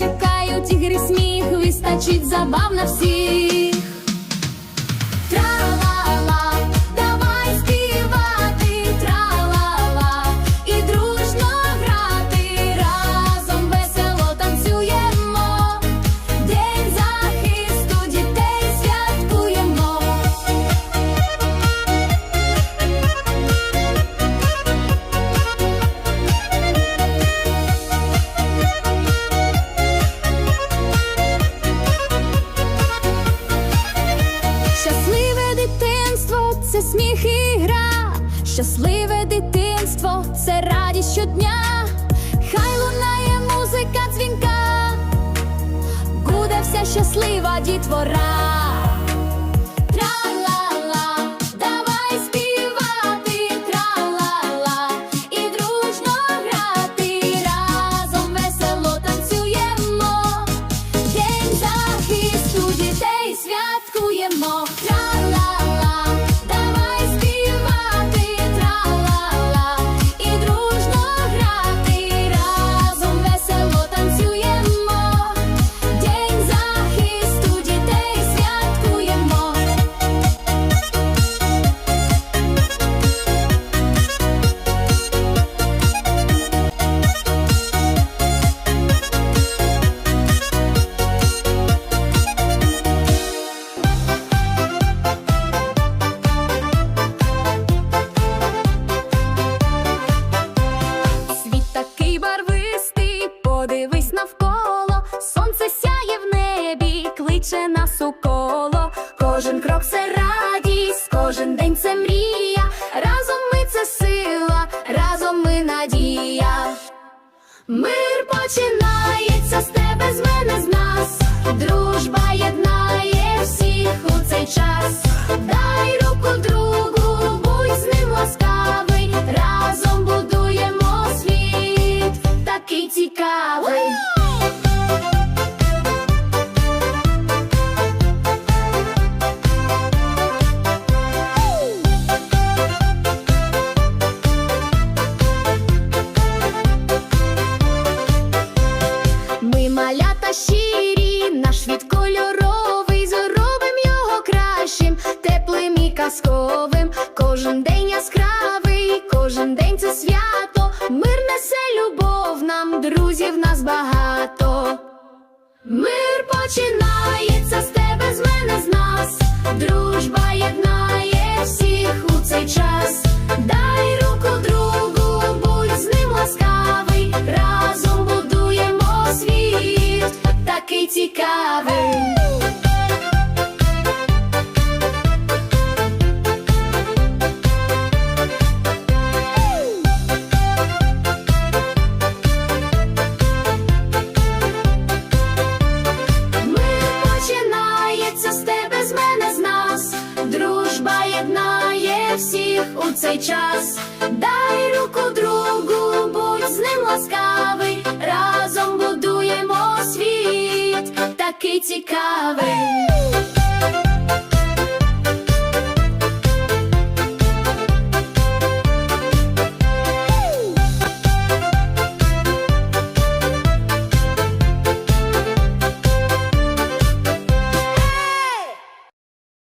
чекають ігри сміх, вистачить забав на всіх. Сміх і гра, щасливе дитинство це радість щодня, хай лунає музика дзвінка, буде вся щаслива дітвора. Тра-ла-ла, кличе нас у коло. Кожен крок це радість, кожен день це мрія. Разом ми це сила, разом ми надія. Мир починається з тебе, з мене, з нас. Дружба єднає світ кольоровий, зробим його кращим, теплим і казковим. Кожен день яскравий, кожен день це свято. Мир несе любов, нам друзів нас багато. Мир починається з тебе, з мене, цей час. Дай руку другу, будь з ним ласкавий. Разом будуємо світ, такий цікавий.